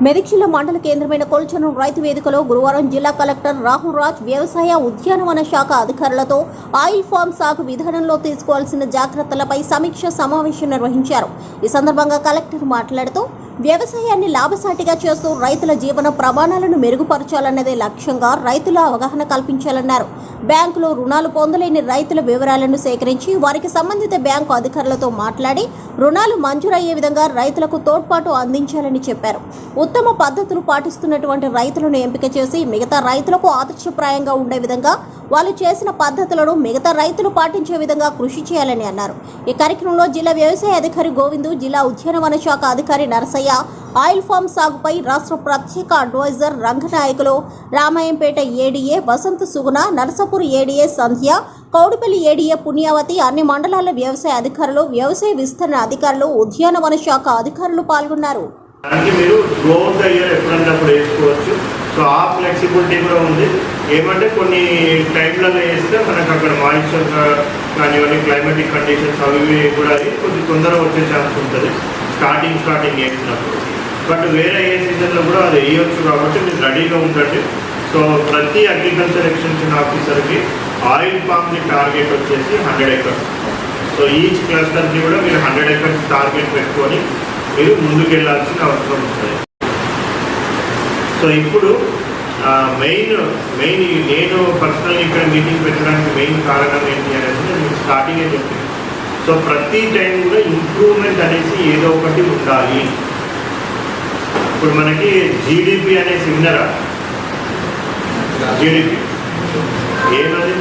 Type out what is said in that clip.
మెదక్ మండల కేంద్రమైన కొల్చను రైతు వేదికలో గురువారం జిల్లా కలెక్టర్ రాహుల్ రాజ్ వ్యవసాయ ఉద్యానవన శాఖ అధికారులతో ఆయిల్ ఫామ్ సాగు విధానంలో తీసుకోవాల్సిన జాగ్రత్తలపై సమీక్ష సమావేశం నిర్వహించారు. ఈ సందర్భంగా కలెక్టర్ మాట్లాడుతూ వ్యవసాయాన్ని లాభసాటిగా చేస్తూ రైతుల జీవన ప్రమాణాలను మెరుగుపరచాలన్నదే లక్ష్యంగా రైతుల అవగాహన కల్పించాలన్నారు. బ్యాంకులో రుణాలు పొందలేని రైతుల వివరాలను సేకరించి వారికి సంబంధిత బ్యాంకు అధికారులతో మాట్లాడి రుణాలు మంజూరయ్యే విధంగా రైతులకు తోడ్పాటు అందించాలని చెప్పారు. ఉత్తమ పద్ధతులు పాటిస్తున్నటువంటి రైతులను ఎంపిక చేసి మిగతా రైతులకు ఆదర్శప్రాయంగా ఉండే విధంగా వాళ్ళు చేసిన పద్ధతులను మిగతా రైతులు పాటించే విధంగా కృషి చేయాలని అన్నారు. ఈ కార్యక్రమంలో జిల్లా వ్యవసాయ అధికారి గోవిందు జిల్లా ఉద్యానవన శాఖ అధికారి నరసయ్య ఆయిల్ ఫామ్ సాగుపై రాష్ట్ర ప్రత్యేక adviser Ranganayakulu Ramayampet ADA Vasantha Suguna Narsapur ADA Sandhya Kowdipally ADA Punyavathi అన్ని మండలాల వ్యవసాయ అధికారులు వ్యవసాయ విస్తరణ అధికారులు ఉద్యానవన శాఖ అధికారులు పాల్గొన్నారు. సో ఆ ఫ్లెక్సిబిలిటీ కూడా ఉంది. ఏమంటే కొన్ని టైంలలో వేస్తే మనకు అక్కడ మాయిశ్చర్ కానివ్వండి క్లైమాటిక్ కండిషన్స్ అవి కూడా అది కొద్ది తొందరగా వచ్చే ఛాన్స్ ఉంటుంది. స్టార్టింగ్ స్టార్టింగ్ వేసినప్పుడు బట్ వేరే ఏ సీజన్లో కూడా అది వేయొచ్చు కాబట్టి మీరు రెడీగా ఉండండి. సో ప్రతి అగ్రికల్చర్ ఎక్స్టెన్షన్ ఆఫీసర్కి ఆయిల్ పామ్ని టార్గెట్ వచ్చేసి హండ్రెడ్ ఎకర్స్ సో ఈచ్ క్లస్టర్కి కూడా మీరు హండ్రెడ్ ఎకర్స్ టార్గెట్ పెట్టుకొని మీరు ముందుకెళ్ళాల్సిన అవసరం ఉంటుంది. సో ఇప్పుడు మెయిన్ మెయిన్ నేను పర్సనల్ ఇక్కడ మీటింగ్ పెట్టడానికి మెయిన్ కారణం ఏంటి అనేది నేను స్టార్టింగే చెప్పాను. సో ప్రతి టైం కూడా ఇంప్రూవ్మెంట్ అనేసి ఏదో ఒకటి ఉండాలి. ఇప్పుడు మనకి జీడిపి అనేసి విన్నరా జీడిపి ఏమది?